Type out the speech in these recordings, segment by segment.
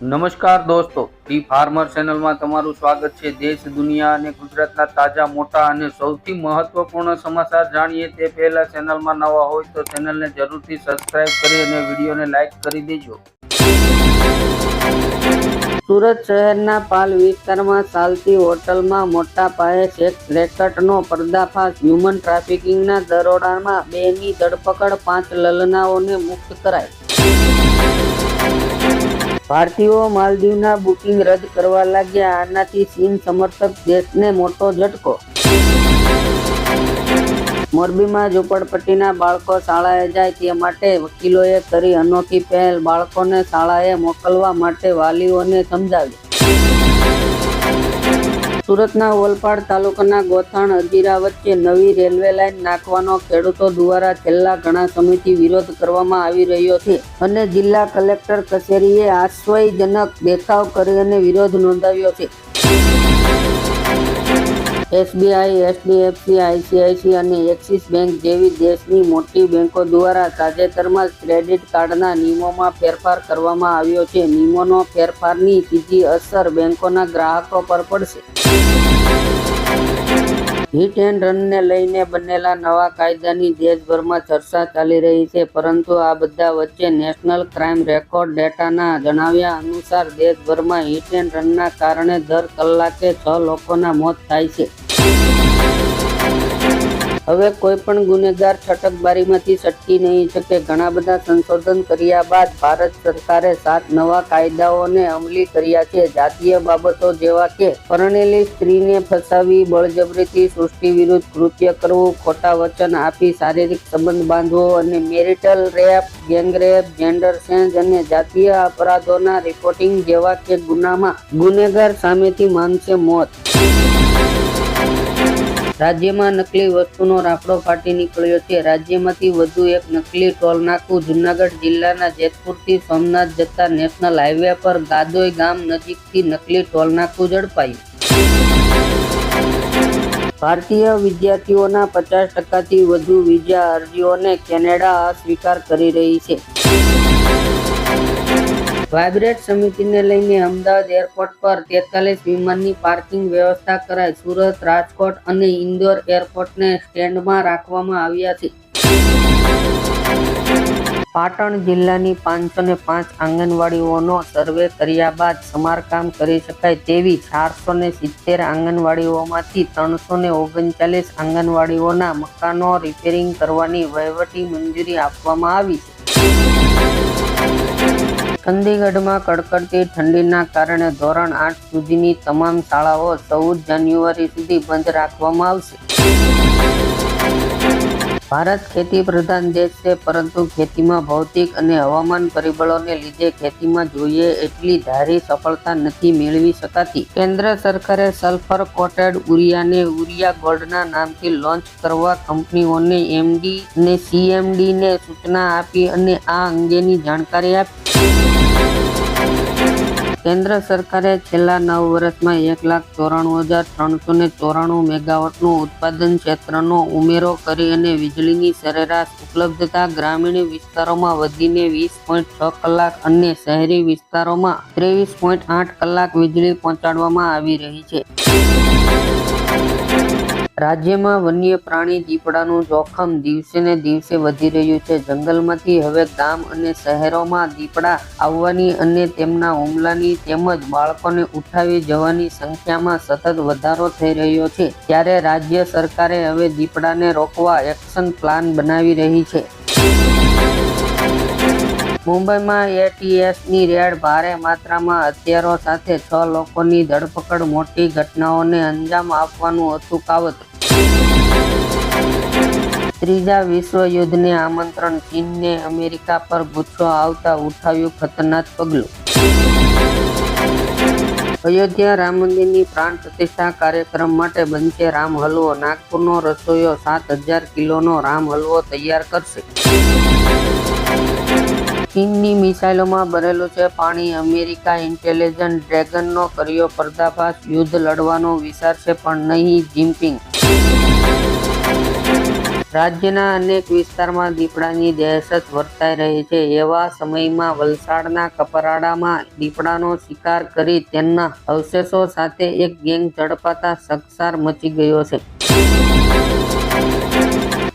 નમસ્કાર દોસ્તો D farmer ચેનલમાં તમારું સ્વાગત છે. દેશ, દુનિયા અને ગુજરાતના તાજા, મોટા અને સૌથી મહત્વપૂર્ણ સમાચાર જાણીએ તે પહેલા ચેનલમાં નવા હોય તો ચેનલને જરૂરથી સબસ્ક્રાઇબ કરી અને વિડીયોને લાઇક કરી દેજો. સુરત શહેરના પાલ વિસ્તારમાં ચાલતી હોટલમાં મોટા પાયે સેક્સ રેકેટનો પર્દાફાશ. હ્યુમન ટ્રાફિકિંગના દરોડામાં બેની ધરપકડ, પાંચ લલનાઓને મુક્ત કરાઈ. ભારતીયો માલદીવના બુકિંગ રદ કરવા લાગ્યા. આનાથી ચીન સમર્થક દેશને મોટો ઝટકો. મોરબીમાં ઝૂંપડપટ્ટીના બાળકો શાળાએ જાય તે માટે વકીલોએ કરી અનોખી પહેલ. બાળકોને શાળાએ મોકલવા માટે વાલીઓને સમજાવી સુરતના ઓલપાડ તાલુકાના ગોથાણ અજીરા વચ્ચે નવી રેલવે લાઇન નાખવાનો ખેડૂતો દ્વારા છેલ્લા ઘણા સમયથી વિરોધ કરવામાં આવી રહ્યો છે અને જિલ્લા કલેક્ટર કચેરીએ આશ્ચર્યજનક દેખાવ કરી અને વિરોધ નોંધાવ્યો છે. એસબીઆઈ એચડીએફસી આઈસીઆઈસી અને એક્સિસ બેંક જેવી દેશની મોટી બેંકો દ્વારા તાજેતરમાં જ ક્રેડિટ કાર્ડના નિયમોમાં ફેરફાર કરવામાં આવ્યો છે. નિયમોનો ફેરફારની સીધી અસર બેંકોના ગ્રાહકો પર પડશે. હિટ એન્ડ રનને લઈને બનેલા નવા કાયદાની દેશભરમાં ચર્ચા ચાલી રહી છે, પરંતુ આ બધા વચ્ચે નેશનલ ક્રાઇમ રેકોર્ડ ડેટાના જણાવ્યા અનુસાર દેશભરમાં હિટ એન્ડ રનના કારણે દર કલાકે છ લોકોના મોત થાય છે. હવે કોઈ પણ ગુનેગાર છટકબારીમાંથી છટકી નહીં શકે. ઘણા બધા સંશોધન કર્યા બાદ ભારત સરકારે સાત નવા કાયદાઓને અમલી કર્યા છે. જાતીય બાબતો જેવા કે પરણેલી સ્ત્રીને ફસાવી, બળજબરીથી સૃષ્ટિ વિરુદ્ધ કૃત્ય કરવું, ખોટા વચન આપી, શારીરિક સંબંધ બાંધવો અને marital rape, gang rape, gender change અને જાતીય અપરાધોના રિપોર્ટિંગ જેવા કે ગુનામાં ગુનેગાર સામેથી માનશે મોત. રાજ્યમાં નકલી વસ્તુનો રાફડો ફાટી નીકળ્યો છે. રાજ્યમાંથી વધુ એક નકલી ટોલ નાકું જુનાગઢ જિલ્લાના જેતપુરથી સોમનાથ જતા નેશનલ હાઈવે પર ગાદોઈ ગામ નજીકથી નકલી ટોલ ઝડપાયું. ભારતીય વિદ્યાર્થીઓના પચાસ ટકાથી વધુ વિઝા અરજીઓને કેનેડા અસ્વીકાર કરી રહી છે. વાઇબ્રેટ સમિતિને લઈને અમદાવાદ એરપોર્ટ પર તેતાલીસ વિમાનની પાર્કિંગ વ્યવસ્થા કરાઈ. સુરત, રાજકોટ અને ઇન્દોર એરપોર્ટને સ્ટેન્ડમાં રાખવામાં આવ્યા છે. પાટણ જિલ્લાની પાંચસો ને પાંચ આંગણવાડીઓનો સર્વે કર્યા બાદ સમારકામ કરી શકાય તેવી ચારસો ને સિત્તેર આંગણવાડીઓમાંથી ત્રણસો ને ઓગણચાલીસ આંગણવાડીઓના મકાનો રિપેરિંગ કરવાની વહીવટી મંજૂરી આપવામાં આવી છે. ચંદીગઢમાં કડકડતી ઠંડીના કારણે ધોરણ આઠ સુધીની તમામ શાળાઓ ચૌદ જાન્યુઆરી સુધી બંધ રાખવામાં આવશે. ભારત ખેતી પ્રધાન દેશ છે, પરંતુ ખેતીમાં ભૌતિક અને હવામાન પરિબળોને લીધે ખેતીમાં જોઈએ એટલી ધારી સફળતા નથી મેળવી શકાતી. કેન્દ્ર સરકારે સલ્ફર કોટેડ ઉરિયાને ઉરિયા ગોલ્ડના નામથી લોન્ચ કરવા કંપનીઓને એમડી અને સીએમડીને સૂચના આપી અને આ અંગેની જાણકારી આપી. કેન્દ્ર સરકારે છેલ્લા નવ વર્ષમાં એક લાખ ચોરાણું હજાર ત્રણસો ને ચોરાણું મેગાવોટનું ઉત્પાદન ક્ષેત્રનો ઉમેરો કરી અને વીજળીની સરેરાશ ઉપલબ્ધતા ગ્રામીણ વિસ્તારોમાં વધીને વીસ પોઈન્ટ છ કલાક અને શહેરી વિસ્તારોમાં ત્રેવીસ પોઈન્ટ આઠ કલાક વીજળી પહોંચાડવામાં આવી રહી છે. રાજ્યમાં વન્ય પ્રાણી દીપડાનું જોખમ દિવસે ને દિવસે વધી રહ્યું છે. જંગલમાંથી હવે ગામ અને શહેરોમાં દીપડા આવવાની અને તેમના હુમલાની તેમજ બાળકોને ઉઠાવી જવાની સંખ્યામાં સતત વધારો થઈ રહ્યો છે. ત્યારે રાજ્ય સરકારે હવે દીપડાને રોકવા એક્શન પ્લાન બનાવી રહી છે. મુંબઈમાં એટીએસની રેડ ભારે માત્રામાં હથિયારો સાથે છ લોકોની ધરપકડ, મોટી ઘટનાઓને અંજામ આપવાનું હતું કાવત. ત્રીજા વિશ્વયુદ્ધને આમંત્રણ, ચીનને અમેરિકા પર ગુસ્સો આવતા ઉઠાવ્યું ખતરનાક પગલું. અયોધ્યા રામ મંદિરની પ્રાણ પ્રતિષ્ઠા કાર્યક્રમ માટે બનશે રામ હલવો. નાગપુરનો રસોઈયો સાત હજાર કિલોનો રામ હલવો તૈયાર કરશે. ચીનની મિસાઇલોમાં ભરેલું છે પાણી. અમેરિકા ઇન્ટેલિજન્ટ ડ્રેગનનો કર્યો પર્દાફાશ. યુદ્ધ લડવાનો વિચાર છે પણ નહીં જિમ્પિંગ રાજ્યના અનેક વિસ્તારમાં દીપડાની દહેશત વર્તાઈ રહી છે. એવા સમયમાં વલસાડના કપરાડામાં દીપડાનો શિકાર કરી તેના અવશેષો સાથે એક ગેંગ ઝડપાતા સકસાર મચી ગયો છે.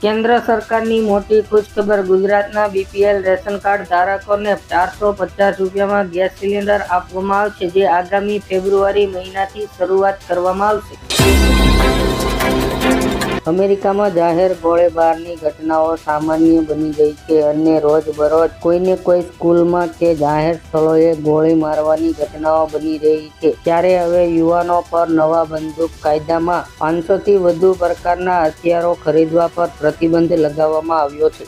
કેન્દ્ર સરકારની મોટી ખુશખબર ગુજરાતના બીપીએલ રેશન કાર્ડ ધારકોને ચારસો પચાસ રૂપિયામાં ગેસ સિલિન્ડર આપવામાં આવશે, જે આગામી ફેબ્રુઆરી મહિનાથી શરૂઆત કરવામાં આવશે. અમેરિકામાં જાહેર ગોળીબારની ઘટનાઓ સામાન્ય બની ગઈ છે અને રોજબરોજ કોઈને કોઈ સ્કૂલમાં કે જાહેર સ્થળોએ ગોળી મારવાની ઘટનાઓ બની રહી છે. ત્યારે હવે યુવાનો પર નવા બંદૂક કાયદામાં પાંચસો થી વધુ પ્રકારના હથિયારો ખરીદવા પર પ્રતિબંધ લગાવવામાં આવ્યો છે.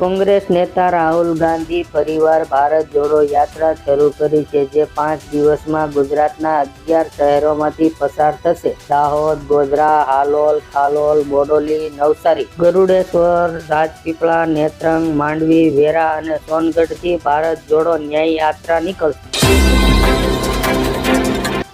કોંગ્રેસ નેતા રાહુલ ગાંધી ફરીવાર ભારત જોડો યાત્રા શરૂ કરી છે, જે પાંચ દિવસમાં ગુજરાતના અગિયાર શહેરોમાંથી પસાર થશે. દાહોદ, ગોધરા, હાલોલ, ખાલોલ, બોડોલી, નવસારી, ગરુડેશ્વર, રાજપીપળા, નેત્રંગ, માંડવી, વેરા અને સોનગઢથી ભારત જોડો ન્યાય યાત્રા નીકળશે.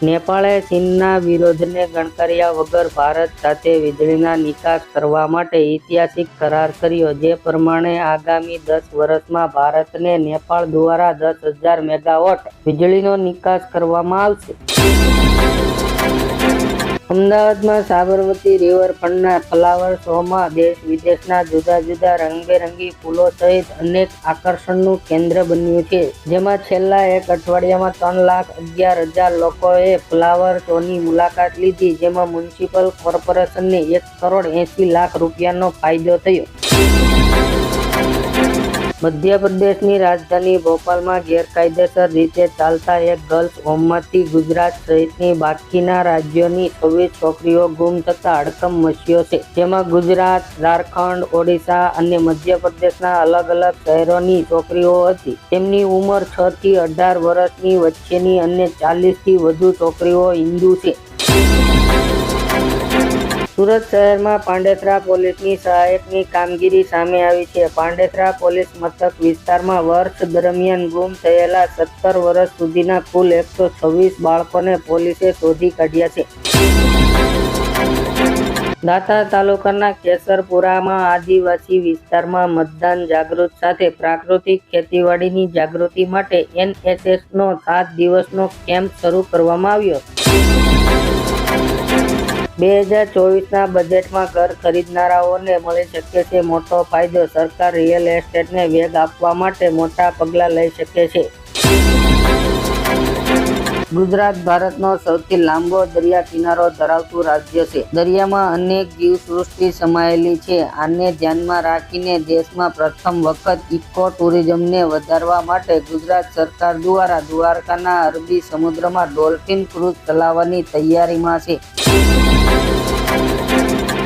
નેપાળે ચીનના વિરોધને ગણકાર્યા વગર ભારત સાથે વીજળીના નિકાસ કરવા માટે ઐતિહાસિક કરાર કર્યો, જે પ્રમાણે આગામી દસ વર્ષમાં ભારતને નેપાળ દ્વારા દસ હજાર મેગાવોટ વીજળીનો નિકાસ કરવામાં આવશે. અમદાવાદમાં સાબરમતી રિવરફ્રન્ટના ફ્લાવર શોમાં દેશ વિદેશના જુદા જુદા રંગબેરંગી ફૂલો સહિત અનેક આકર્ષણનું કેન્દ્ર બન્યું છે. જેમાં છેલ્લા એક અઠવાડિયામાં ત્રણ લાખ અગિયાર હજાર લોકોએ ફ્લાવર શોની મુલાકાત લીધી, જેમાં મ્યુનિસિપલ કોર્પોરેશનને એક કરોડ એંસી લાખ રૂપિયાનો ફાયદો થયો. મધ્યપ્રદેશની રાજધાની ભોપાલમાં ગેરકાયદેસર રીતે ચાલતા એક ગર્લ્સ હોમમાંથી ગુજરાત સહિતની બાકીના રાજ્યોની છવ્વીસ છોકરીઓ ગુમ થતા હડકમ મચ્યો છે. જેમાં ગુજરાત, ઝારખંડ, ઓડિશા અને મધ્યપ્રદેશના અલગ અલગ શહેરોની છોકરીઓ હતી. તેમની ઉંમર છ થી અઢાર વર્ષની વચ્ચેની અને ચાલીસથી વધુ છોકરીઓ હિન્દુ છે. સુરત શહેરમાં પાંડેસરા પોલીસની સહાયકની કામગીરી સામે આવી છે. પાંડેસરા પોલીસ મથક વિસ્તારમાં વર્ષ દરમિયાન ગુમ થયેલા સત્તર વર્ષ સુધીના કુલ એકસો છવ્વીસ બાળકોને પોલીસે શોધી કાઢ્યા છે. દાતા તાલુકાના કેસરપુરામાં આદિવાસી વિસ્તારમાં મતદાન જાગૃત સાથે પ્રાકૃતિક ખેતીવાડીની જાગૃતિ માટે એનએસએસનો સાત દિવસનો કેમ્પ શરૂ કરવામાં આવ્યો. બે હજાર ચોવીસના બજેટમાં ઘર ખરીદનારાઓને મળી શકે છે મોટો ફાયદો. સરકાર રિયલ એસ્ટેટને વેગ આપવા માટે મોટા પગલાં લઈ શકે છે. ગુજરાત ભારતનો સૌથી લાંબો દરિયા કિનારો ધરાવતું રાજ્ય છે. દરિયામાં અનેક જીવસૃષ્ટિ સમાયેલી છે. આને ધ્યાનમાં રાખીને દેશમાં પ્રથમ વખત ઇકો ટુરિઝમને વધારવા માટે ગુજરાત સરકાર દ્વારા દ્વારકાના અરબી સમુદ્રમાં ડોલ્ફિન ક્રૂઝ ચલાવવાની તૈયારીમાં છે.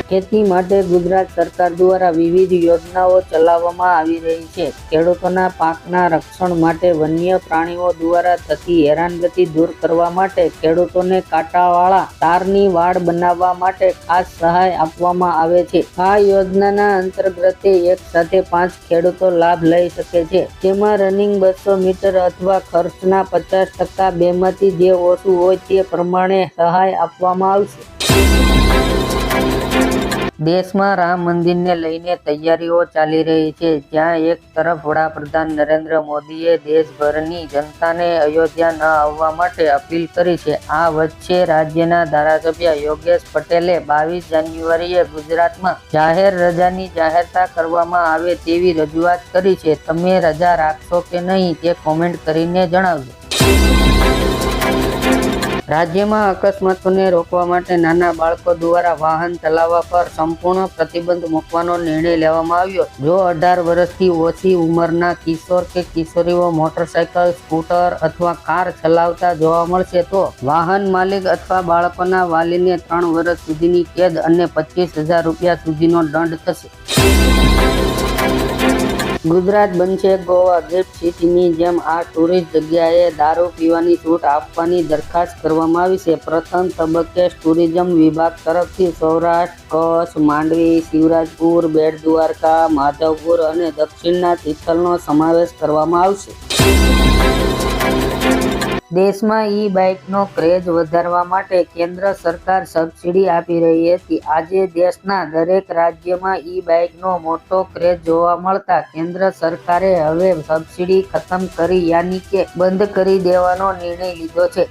ખેતી માટે ગુજરાત સરકાર દ્વારા વિવિધ યોજનાઓ ચલાવવામાં આવી રહી છે. ખેડૂતોના પાકના રક્ષણ માટે વન્ય પ્રાણીઓ દ્વારા થતી હેરાનગતિ દૂર કરવા માટે ખેડૂતોને કાંટાવાળા તારની વાડ બનાવવા માટે ખાસ સહાય આપવામાં આવે છે. આ યોજનાના અંતર્ગત એક સાથે પાંચ ખેડૂતો લાભ લઈ શકે છે. જેમાં રનિંગ બસો મીટર અથવા ખર્ચના પચાસ ટકા બેમાંથી જે ઓછું હોય તે પ્રમાણે સહાય આપવામાં આવશે. દેશમાં રામ મંદિરને લઈને તૈયારીઓ ચાલી રહી છે. જ્યાં એક તરફ વડાપ્રધાન નરેન્દ્ર મોદીએ દેશભરની જનતાને અયોધ્યા ન આવવા માટે અપીલ કરી છે. આ વચ્ચે રાજ્યના ધારાસભ્ય યોગેશ પટેલે બાવીસ જાન્યુઆરીએ ગુજરાતમાં જાહેર રજાની જાહેરતા કરવામાં આવે તેવી રજૂઆત કરી છે. તમે રજા રાખશો કે નહીં તે કોમેન્ટ કરીને જણાવજો. રાજ્યમાં અકસ્માતોને રોકવા માટે નાના બાળકો દ્વારા વાહન ચલાવવા પર સંપૂર્ણ પ્રતિબંધ મૂકવાનો નિર્ણય લેવામાં આવ્યો. જો અઢાર વર્ષથી ઓછી ઉંમરના કિશોર કે કિશોરીઓ મોટરસાયકલ સ્કૂટર અથવા કાર ચલાવતા જોવા મળશે, તો વાહન માલિક અથવા બાળકોના વાલીને ત્રણ વર્ષ સુધીની કેદ અને પચીસ હજાર રૂપિયા સુધીનો દંડ થશે. ગુજરાત બનશે ગોવા ગિફ્ટ સિટીની જેમ આ ટુરિસ્ટ જગ્યાએ દારૂ પીવાની છૂટ આપવાની દરખાસ્ત કરવામાં આવી છે. પ્રથમ તબક્કે ટુરિઝમ વિભાગ તરફથી સૌરાષ્ટ્ર, કચ્છ, માંડવી, શિવરાજપુર, બેટ દ્વારકા, માધવપુર અને દક્ષિણના તિથલનો સમાવેશ કરવામાં આવશે. દેશમાં ઈ બાઇકનો ક્રેઝ વધારવા માટે કેન્દ્ર સરકાર સબસિડી આપી રહી હતી. આજે દેશના દરેક રાજ્યમાં ઈ બાઇકનો મોટો ક્રેઝ જોવા મળતા કેન્દ્ર સરકારે હવે સબસિડી ખતમ કરી યાની કે બંધ કરી દેવાનો નિર્ણય લીધો છે.